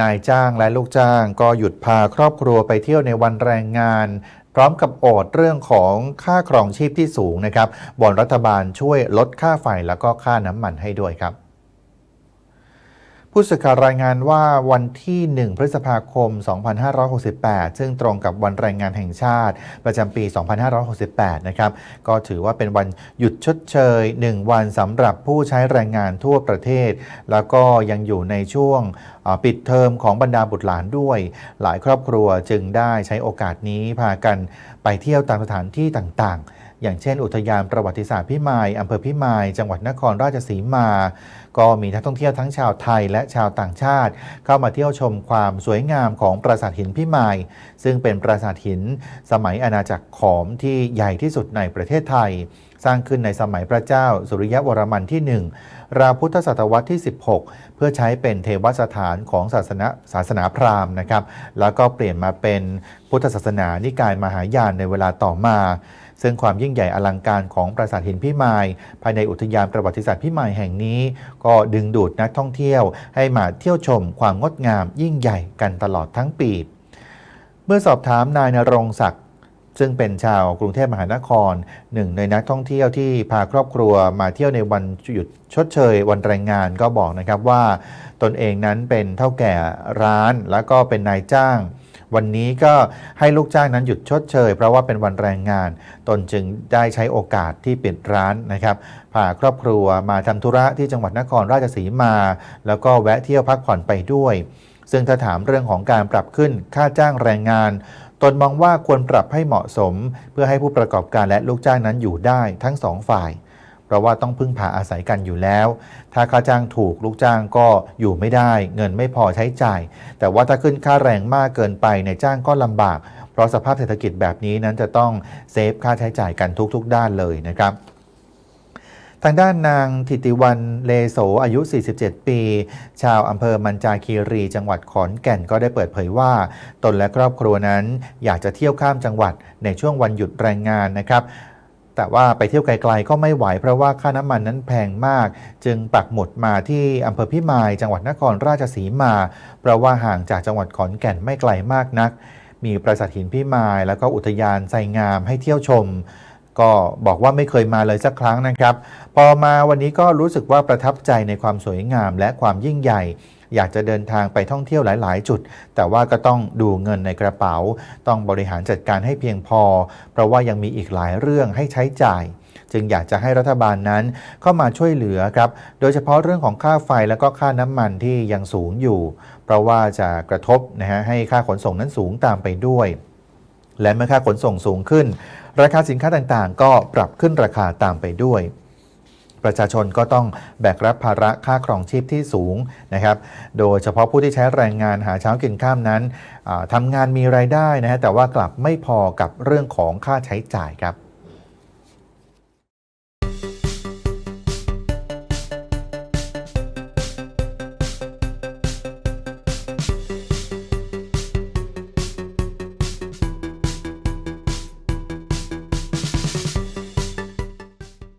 นายจ้างและลูกจ้าง ก็หยุดพาครอบครัวไปเที่ยวในวันแรงงาน พร้อมกับโอดเรื่องของค่าครองชีพที่สูงนะครับบอนรัฐบาลช่วยลดค่าไฟแล้วก็ค่าน้ำมันให้ด้วยครับ ผู้สื่อข่าวรายงานว่าวันที่ 1 พฤษภาคม 2568 ซึ่งตรงกับวันแรงงานแห่งชาติ ประจำปี 2568 นะครับ ก็ถือว่าเป็นวันหยุดชดเชย 1 วันสำหรับผู้ใช้แรงงานทั่วประเทศ แล้วก็ยังอยู่ในช่วงปิดเทอมของบรรดาบุตรหลานด้วย หลายครอบครัวจึงได้ใช้โอกาสนี้พากันไปเที่ยวตามสถานที่ต่างๆ อย่างเช่น อุทยานประวัติศาสตร์พิมายอำเภอพิมาย จังหวัดนครราชสีมา ก็มีนักท่องเที่ยวทั้งชาวไทยและชาวต่างชาติ เข้ามาเที่ยวชมความสวยงามของปราสาทหินพิมาย ซึ่งเป็นปราสาทหิน สมัยอาณาจักรขอมที่ใหญ่ที่สุดในประเทศไทย สร้างขึ้นในสมัยพระเจ้า สุริยวรมันที่ 1 ราพุทธศตวรรษที่ 16 เพื่อใช้เป็นเทวสถานของศาสนาศาสนาพราหมณ์นะครับ แล้วก็เปลี่ยนมาเป็นพุทธศาสนานิกายมหายานในเวลาต่อมา ซึ่งความยิ่งใหญ่อลังการของปราสาทหินพิมาย ภายในอุทยานประวัติศาสตร์พิมายแห่งนี้ ก็ดึงดูดนักท่องเที่ยว ให้มาเที่ยวชมความงดงามยิ่งใหญ่กันตลอดทั้งปี เมื่อสอบถามนายนรงศักดิ์ซึ่งเป็นชาวกรุงเทพมหานครหนึ่งในนักท่องเที่ยวที่พาครอบครัวมาเที่ยวในวันหยุดชดเชย วันแรงงานก็บอกนะครับว่า ตนเองนั้นเป็นเท่าแก่ร้านแล้วก็เป็นนายจ้าง วันนี้ก็ให้ลูกจ้างนั้นหยุดชดเชย เพราะว่าเป็นวันแรงงาน ตนจึงได้ใช้โอกาสที่ปิดร้านนะครับพาครอบครัวมาทำธุระที่จังหวัดนครราชสีมา แล้วก็แวะเที่ยวพักผ่อนไปด้วย ซึ่งถ้าถามเรื่องของการปรับขึ้นค่าจ้างแรงงานตนมองว่าควรปรับให้เหมาะสม เพื่อให้ผู้ประกอบการและลูกจ้างนั้นอยู่ได้ทั้งสองฝ่าย ราะว่าต้องพึ่งพาอาศัยกันอยู่แล้ว ถ้าค่าจ้างถูกลูกจ้างก็อยู่ไม่ได้ เงินไม่พอใช้จ่าย แต่ว่าถ้าขึ้นค่าแรงมากเกินไปในจ้างก็ลำบาก เพราะสภาพเศรษฐกิจแบบนี้นั้นจะต้องเซฟค่าใช้จ่ายกันทุกๆ ด้านเลยนะครับทางด้านนางทิติวันเลโสอายุ 47 ปี ชาวอำเภอมันจาคีรี จังหวัดขอนแก่นก็ได้เปิดเผยว่า ตนและครอบครัวนั้นอยากจะเที่ยวข้ามจังหวัดในช่วงวันหยุดแรงงานนะครับ แต่ว่าไปเที่ยวไกลๆก็ไม่ไหวเพราะว่าค่าน้ำมันนั้นแพงมาก จึงปักหมุดมาที่อำเภอพิมาย จังหวัดนครราชสีมา เพราะว่าห่างจากจังหวัดขอนแก่นไม่ไกลมากนัก มีปราสาทหินพิมาย แล้วก็อุทยานไซงามให้เที่ยวชม ก็บอกว่าไม่เคยมาเลยสักครั้งนะครับ พอมาวันนี้ก็รู้สึกว่าประทับใจในความสวยงามและความยิ่งใหญ่ อยากจะเดินทางไปท่องเที่ยวหลาย ๆ จุด แต่ว่าก็ต้องดูเงินในกระเป๋า ต้องบริหารจัดการให้เพียงพอ เพราะว่ายังมีอีกหลายเรื่องให้ใช้จ่าย จึงอยากจะให้รัฐบาลนั้นเข้ามาช่วยเหลือครับ โดยเฉพาะเรื่องของค่าไฟและก็ค่าน้ำมันที่ยังสูงอยู่ เพราะว่าจะกระทบนะฮะให้ค่าขนส่งนั้นสูงตามไปด้วยและเมื่อค่าขนส่งสูงขึ้น ราคาสินค้าต่างๆ ก็ปรับขึ้นราคาตามไปด้วย ประชาชนก็ต้องแบกรับภาระค่าครองชีพที่สูงนะครับโดยเฉพาะผู้ที่ใช้แรงงานหาเช้ากินข้ามนั้นทำงานมีรายได้นะฮะแต่ว่ากลับไม่พอกับเรื่องของค่าใช้จ่ายครับ